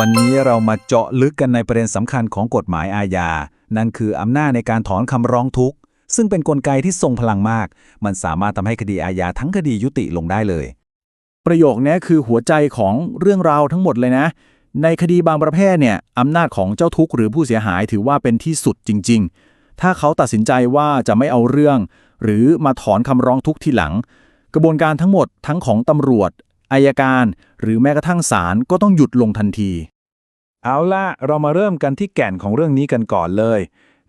วันนี้เรามาเจาะลึกกันในประเด็นสำคัญของกฎหมายอาญา นั่นคืออำนาจในการถอนคำร้องทุกข์ ซึ่งเป็นนกลไกที่ทรงพลังมาก มันสามารถทำให้คดีอาญาทั้งคดียุติลงได้เลย ประโยคนี้คือหัวใจของเรื่องราวทั้งหมดเลยนะ ในคดีบางประเภทเนี่ยอำนาจของเจ้าทุกข์หรือผู้เสียหายถือว่าเป็นที่สุดจริง ๆ ถ้าเขาตัดสินใจว่าจะไม่เอาเรื่อง หรือมาถอนคำร้องทุกข์ทีหลัง กระบวนการทั้งหมดทั้งของตำรวจ อายการ หรือแม้กระทั่งศาลก็ต้องหยุดลงทันที เอาล่ะเรามาเริ่มกันที่แก่นของเรื่องนี้กันก่อนเลย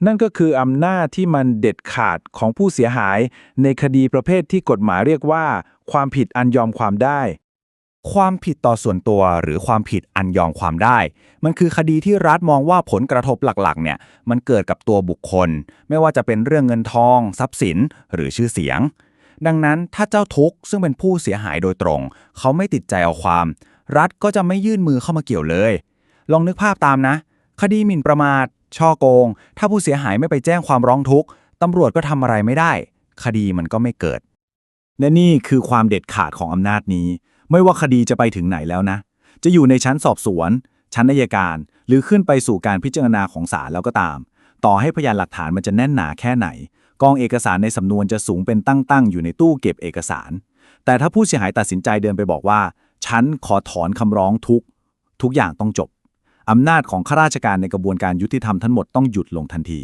นั่นก็คืออำนาจที่มันเด็ดขาดของผู้เสียหาย ในคดีประเภทที่กฎหมายเรียกว่า ความผิดอันยอมความได้ ความผิดต่อส่วนตัวหรือความผิดอันยอมความได้ มันคือคดีที่รัฐมองว่าผลกระทบหลักๆ เนี่ยมันเกิดกับตัวบุคคล ไม่ว่าจะเป็นเรื่องเงินทอง ทรัพย์สิน หรือชื่อเสียง ดังนั้นถ้าเจ้าทุกข์ซึ่งเป็นผู้เสียหายโดยตรง เขาไม่ติดใจเอาความ รัฐก็จะไม่ยื่นมือเข้ามาเกี่ยวเลย ลองนึกภาพตามนะ คดีหมิ่นประมาท ช่อโกง ถ้าผู้เสียหายไม่ไปแจ้งความร้องทุกข์ตำรวจก็ทำอะไรไม่ได้ คดีมันก็ไม่เกิด และนี่คือความเด็ดขาดของอำนาจนี้ ไม่ว่าคดีจะไปถึงไหนแล้วนะ จะอยู่ในชั้นสอบสวน ชั้นอัยการ หรือขึ้นไปสู่การพิจารณาของศาลแล้วก็ตาม ต่อให้พยานหลักฐานมันจะแน่นหนาแค่ไหน กองเอกสารในสำนวนจะสูงเป็นตั้งๆ อยู่ในตู้เก็บเอกสาร แต่ถ้าผู้เสียหายตัดสินใจเดินไปบอกว่า ฉันขอถอนคำร้องทุก ทุกอย่างต้องจบ อำนาจของข้าราชการในกระบวนการยุติธรรมทั้งหมดต้องหยุดลงทันที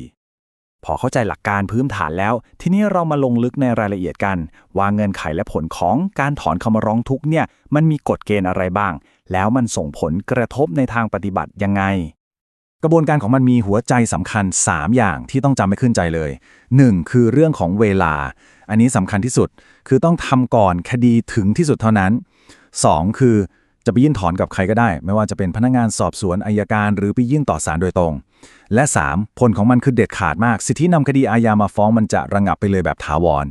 พอเข้าใจหลักการพื้นฐานแล้ว ทีนี้เรามาลงลึกในรายละเอียดกัน ว่าเงื่อนไขและผลของการถอนคำร้องทุกเนี่ยมันมีกฎเกณฑ์อะไรบ้าง แล้วมันส่งผลกระทบในทางปฏิบัติยังไง กระบวนการของมันมีหัวใจสำคัญ 3 อย่างที่ต้องจำไม่ขึ้นใจเลย 1. คือเรื่องของเวลา อันนี้สำคัญที่สุด คือต้องทำก่อนคดีถึงที่สุดเท่านั้น 2. คือจะไปยื่นถอนกับใครก็ได้ ไม่ว่าจะเป็นพนักงานสอบสวนอายการ หรือไปยื่นต่อศาลโดยตรง และ 3. ผลของมันคือเด็ดขาดมาก สิทธินำคดีอาญามาฟ้องมันจะระงับไปเลยแบบถาวร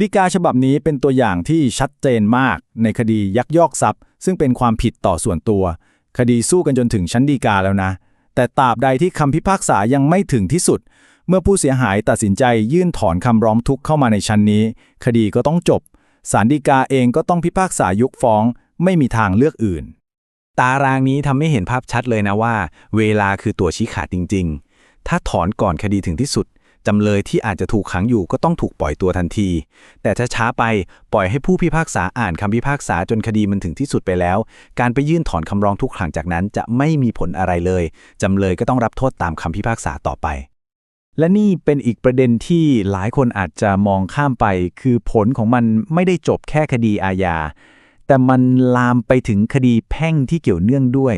ฎีกาฉบับนี้เป็นตัวอย่างที่ชัดเจนมาก ในคดียักยอกทรัพย์ ซึ่งเป็นความผิดต่อส่วนตัว คดีสู้กันจนถึงชั้นฎีกาแล้วนะ แต่ตราบใดที่คำพิพากษายังไม่ถึงที่สุด เมื่อผู้เสียหายตัดสินใจยื่นถอนคำร้องทุกข์เข้ามาในชั้นนี้ คดีก็ต้องจบศาลฎีกาเองก็ต้องพิพากษายกฟ้อง ไม่มีทางเลือกอื่น ตารางนี้ทำให้เห็นภาพชัดเลยนะว่า เวลาคือตัวชี้ขาดจริง ๆ ถ้าถอนก่อนคดีถึงที่สุด จำเลยที่อาจจะถูกขังอยู่ก็ต้องถูกปล่อยตัวทันที แต่ถ้าช้าไปปล่อยให้ผู้พิพากษาอ่านคำพิพากษาจนคดีมันถึงที่สุดไปแล้ว การไปยื่นถอนคำร้องทุกครั้งจากนั้นจะไม่มีผลอะไรเลย จำเลยก็ต้องรับโทษตามคำพิพากษาต่อไป และนี่เป็นอีกประเด็นที่หลายคนอาจจะมองข้ามไป คือผลของมันไม่ได้จบแค่คดีอาญาแต่มันลามไปถึงคดีแพ่งที่เกี่ยวเนื่องด้วย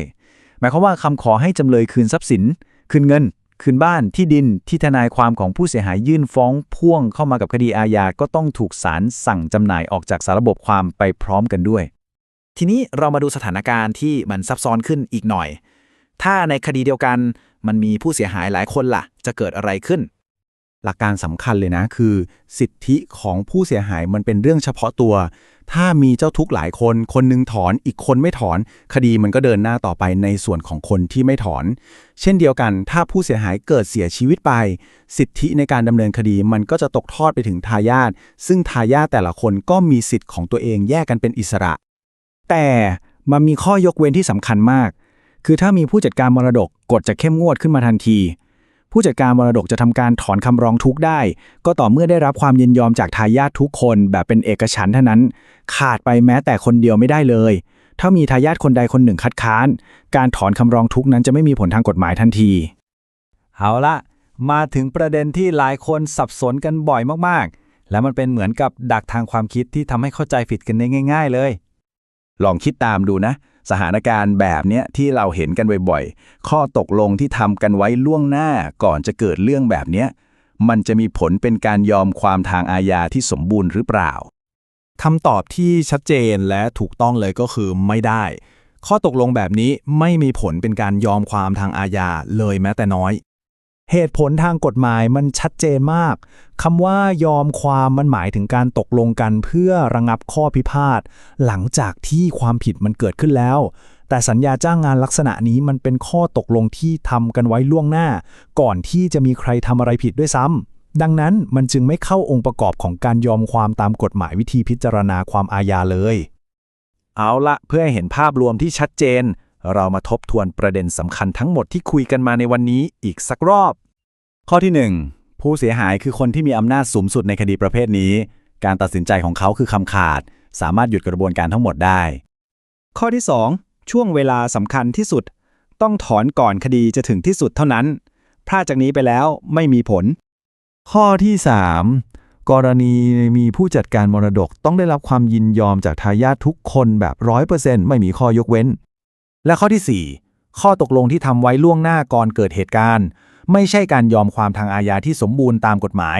หมายความว่าคำขอให้จำเลยคืนทรัพย์สิน คืนเงิน คืนบ้านที่ดินที่ทนายความของผู้เสียหายยื่นฟ้องพ่วงเข้ามากับคดีอาญาก็ต้องถูกศาลสั่งจำหน่ายออกจากสารระบบความไปพร้อมกันด้วย ทีนี้เรามาดูสถานการณ์ที่มันซับซ้อนขึ้นอีกหน่อย ถ้าในคดีเดียวกันมันมีผู้เสียหายหลายคนล่ะ จะเกิดอะไรขึ้น หลักการสำคัญเลยนะ คือ สิทธิของผู้เสียหายมันเป็นเรื่องเฉพาะตัว ถ้ามีเจ้าทุกข์หลายคน คนหนึงถอนอีกคนไม่ถอน คดีมันก็เดินหน้าต่อไปในส่วนของคนที่ไม่ถอน เช่นเดียวกัน ถ้าผู้เสียหายเกิดเสียชีวิตไป สิทธิในการดำเนินคดีมันก็จะตกทอดไปถึงทายาทซึ่งทายาทแต่ละคนก็มีสิทธิ์ของตัวเองแยกกันเป็นอิสระ แต่มันมีข้อยกเว้นที่สำคัญมาก คือถ้ามีผู้จัดการมรดกกฎจะเข้มงวดขึ้นมาทันที ผู้จัดการมรดกจะทำการถอนคำร้องทุกข์ได้ ก็ต่อเมื่อได้รับความยินยอมจากทายาททุกคนแบบเป็นเอกฉันท์เท่านั้น ขาดไปแม้แต่คนเดียวไม่ได้เลย ถ้ามีทายาทคนใดคนหนึ่งคัดค้าน การถอนคำร้องทุกข์นั้นจะไม่มีผลทางกฎหมายทันที เอาละมาถึงประเด็นที่หลายคนสับสนกันบ่อยมากๆ และมันเป็นเหมือนกับดักทางความคิดที่ทำให้เข้าใจผิดกันได้ง่าย ๆ เลย ลองคิดตามดูนะ สถานการณ์แบบเนี้ยที่เราเห็นกันบ่อยๆ ข้อตกลงที่ทำกันไว้ล่วงหน้าก่อนจะเกิดเรื่องแบบเนี้ยมันจะมีผลเป็นการยอมความทางอาญาที่สมบูรณ์หรือเปล่าคำตอบที่ชัดเจนและถูกต้องเลยก็คือไม่ได้ ข้อตกลงแบบนี้ไม่มีผลเป็นการยอมความทางอาญาเลยแม้แต่น้อย เหตุผลทางกฎหมายมันชัดเจนมากคำว่ายอมความมันหมายถึงการตกลงกันเพื่อระงับข้อพิพาทหลังจากที่ความผิดมันเกิดขึ้นแล้ว แต่สัญญาจ้างงานลักษณะนี้มันเป็นข้อตกลงที่ทำกันไว้ล่วงหน้า ก่อนที่จะมีใครทำอะไรผิดด้วยซ้ำดังนั้นมันจึงไม่เข้าองค์ประกอบของการยอมความตามกฎหมายวิธีพิจารณาความอาญาเลย เอาละเพื่อให้เห็นภาพรวมที่ชัดเจน เรามาทบทวนประเด็นสำคัญทั้งหมดที่คุยกันมาในวันนี้อีกสักรอบ ข้อที่ 1 ผู้เสียหายคือคนที่มีอำนาจสูงสุดในคดีประเภทนี้ การตัดสินใจของเขาคือคำขาด สามารถหยุดกระบวนการทั้งหมดได้ ข้อที่ 2 ช่วงเวลาสำคัญที่สุด ต้องถอนก่อนคดีจะถึงที่สุดเท่านั้น พลาดจากนี้ไปแล้วไม่มีผล ข้อที่ 3 กรณีมีผู้จัดการมรดกต้องได้รับความยินยอมจากทายาททุกคนแบบร้อยเปอร์เซ็นต์ไม่มีข้อยกเว้น และข้อที่ 4 ข้อตกลงที่ทำไว้ล่วงหน้าก่อนเกิดเหตุการณ์ ไม่ใช่การยอมความทางอาญาที่สมบูรณ์ตามกฎหมาย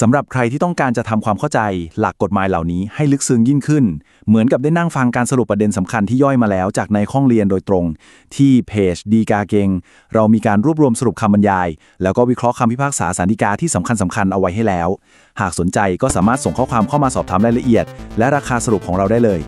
สำหรับใครที่ต้องการจะทำความเข้าใจ หลักกฎหมายเหล่านี้ให้ลึกซึ้งยิ่งขึ้น เหมือนกับได้นั่งฟังการสรุปประเด็นสำคัญที่ย่อยมาแล้วจากในห้องเรียนโดยตรง ที่เพจดีกาเกง เรามีการรวบรวมสรุปคำบรรยาย แล้วก็วิเคราะห์คำพิพากษาสารดีกาที่สำคัญสำคัญเอาไว้ให้แล้ว หากสนใจก็สามารถส่งข้อความเข้ามาสอบถามรายละเอียด และราคาสรุปของเราได้เลย